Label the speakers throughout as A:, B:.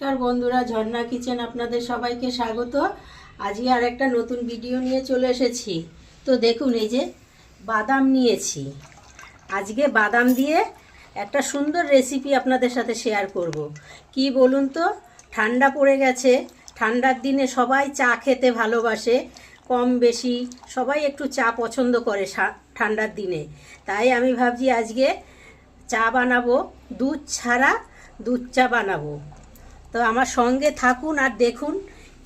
A: নমস্কার বন্ধুরা, ঝর্ণা কিচেন আপনাদের সবাইকে স্বাগত। আজকে আর একটা নতুন ভিডিও নিয়ে চলে এসেছি। তো দেখুন, এই যে বাদাম নিয়েছি। আজকে বাদাম দিয়ে একটা সুন্দর রেসিপি আপনাদের সাথে শেয়ার করব। কি বলুন তো? ঠান্ডা পড়ে গেছে। ঠান্ডার দিনে সবাই চা খেতে ভালোবাসে, কম বেশি। সবাই একটু চা পছন্দ করে ঠান্ডার দিনে। তাই আমি ভাবছি আজকে চা বানাবো, দুধ ছাড়া দুধ চা বানাবো। তো আমার সঙ্গে থাকুন আর দেখুন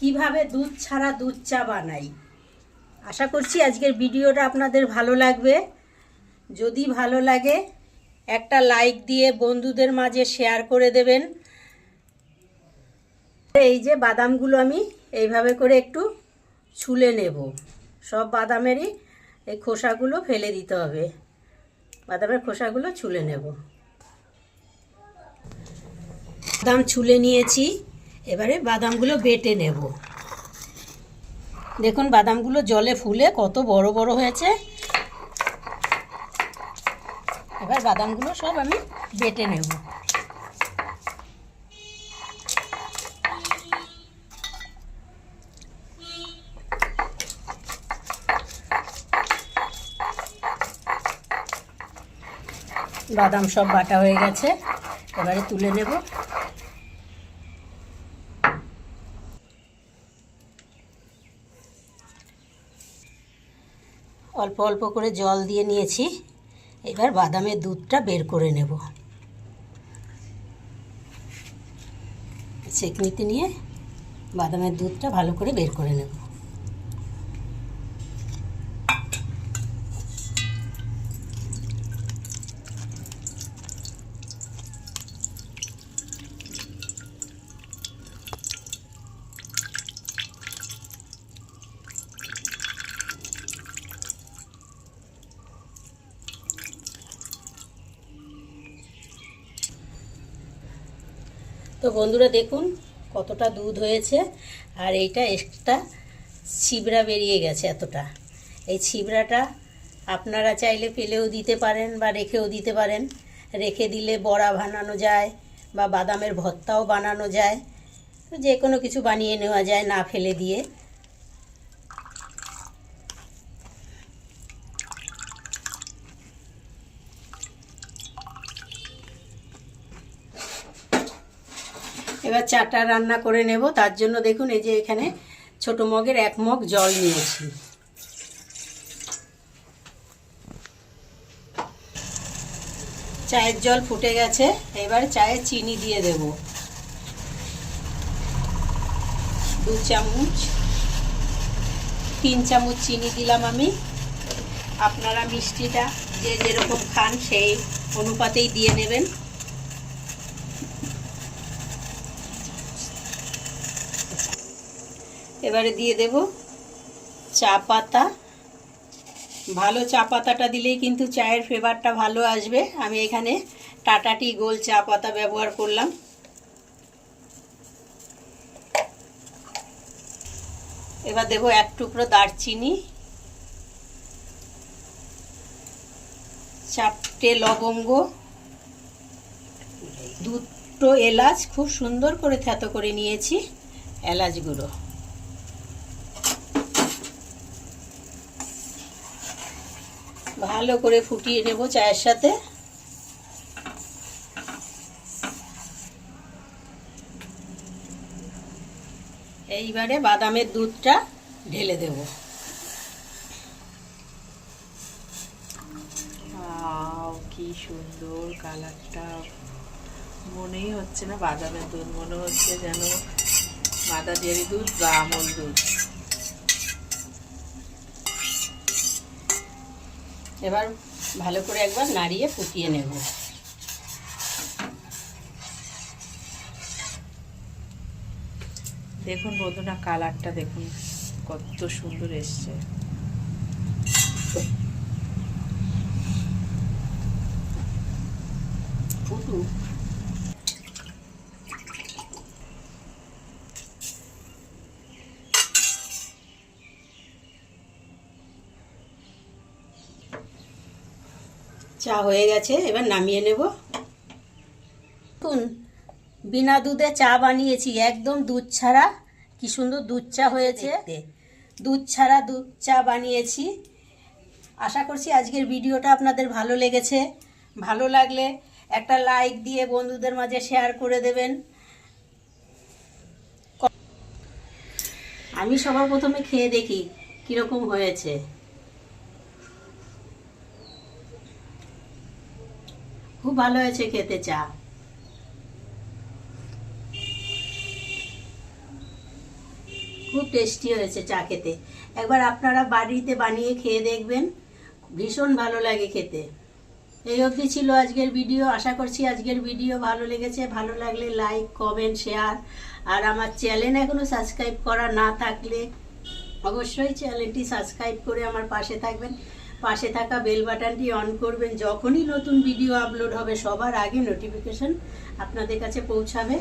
A: কীভাবে দুধ ছাড়া দুধ চা বানাই। আশা করছি আজকের ভিডিওটা আপনাদের ভালো লাগবে। যদি ভালো লাগে, একটা লাইক দিয়ে বন্ধুদের মাঝে শেয়ার করে দেবেন। এই যে বাদামগুলো আমি এইভাবে করে একটু ছুলে নেব। সব বাদামেরই এই খোসাগুলো ফেলে দিতে হবে। বাদামের খোসাগুলো ছুলে নেব। বাদাম ছুলে নিয়েছি। এবারে বাদামগুলো বেটে নেব। দেখুন, বাদামগুলো জলে ফুলে কত বড় বড় হয়েছে। এবার বাদামগুলো সব আমি বেটে নেব। বাদাম সব বাটা হয়ে গেছে। এবারে তুলে নেব। অল্প অল্প করে জল দিয়ে নিয়েছি। এবার বাদামের দুধটা বের করে নেব। সেকনিতে নিয়ে বাদামের দুধটা ভালো করে বের করে নেব। তো বন্ধুরা দেখুন কতটা দুধ হয়েছে, আর এইটা একটা ছিবড়া বেরিয়ে গেছে এতটা। এই ছিবড়াটা আপনারা চাইলে ফেলেও দিতে পারেন বা রেখেও দিতে পারেন। রেখে দিলে বড়া বানানো যায় বা বাদামের ভর্তাও বানানো যায়। যে কোনো কিছু বানিয়ে নেওয়া যায় না ফেলে দিয়ে। এবার চাটা রান্না করে নেব। তার জন্য দেখুন, এই যে এখানে ছোট মগের এক মগ জল নিয়েছি। চায়ের জল ফুটে গেছে, এবার চায়ে চিনি দিয়ে দেব। দু চামচ, তিন চামচ চিনি দিলাম আমি। আপনারা মিষ্টিটা যে যেরকম খান, সেই অনুপাতেই দিয়ে নেবেন। এবারে দিয়ে দেব চা পাতা। ভালো চা পাতাটা দিলেই কিন্তু চায়ের ফ্লেভারটা ভালো আসবে। আমি এখানে টাটা টি গোল চা পাতা ব্যবহার করলাম। এবার দেবো এক টুকরো দারচিনি। চারটে লবঙ্গ। দুটো এলাচ। খুব সুন্দর করে থেতো করে নিয়েছি এলাচ গুঁড়ো। ভালো করে ফুটিয়ে নেব চায়ের সাথে। এইবারে বাদামের দুধটা ঢেলে দেব।
B: কি সুন্দর কালারটা। মনেই হচ্ছে না বাদামের দুধ, মনে হচ্ছে যেন ডেয়ারি দুধ বা আমল দুধ।
A: এবার ভালো করে একবার নাড়িয়ে ফুটিয়ে নেব।
B: দেখুন বন্ধুরা কালারটা দেখুন কত সুন্দর এসছে।
A: ফুটু চা হয়ে গেছে এবার নামিয়ে নেব। বিনা দুধে চা বানিয়েছি একদম দুধ ছাড়া। কি সুন্দর দুধ চা হয়েছে। দুধ ছাড়া দুধ চা বানিয়েছি। আশা করছি আজকের ভিডিওটা আপনাদের ভালো লেগেছে। ভালো লাগলে একটা লাইক দিয়ে বন্ধুদের মাঝে শেয়ার করে দেবেন। আমি সবার প্রথমে খেয়ে দেখি কীরকম হয়েছে। খুব ভালো হয়েছে খেতে চা। খুব টেস্টি হয়েছে চা খেতে। একবার আপনারা বাড়িতে বানিয়ে খেয়ে দেখবেন, ভীষণ ভালো লাগে খেতে। এই অবধি ছিল আজকের ভিডিও আশা করছি আজকের ভিডিও ভালো লেগেছে। ভালো লাগলে লাইক কমেন্ট শেয়ার আর আমার চ্যানেল এখনও সাবস্ক্রাইব করা না থাকলে অবশ্যই চ্যানেলটি সাবস্ক্রাইব করে আমার পাশে থাকবেন। পাশে থাকা বেল বাটনটি অন করবেন। যখনই নতুন ভিডিও আপলোড হবে, সবার আগে নোটিফিকেশন আপনাদের কাছে পৌঁছাবে।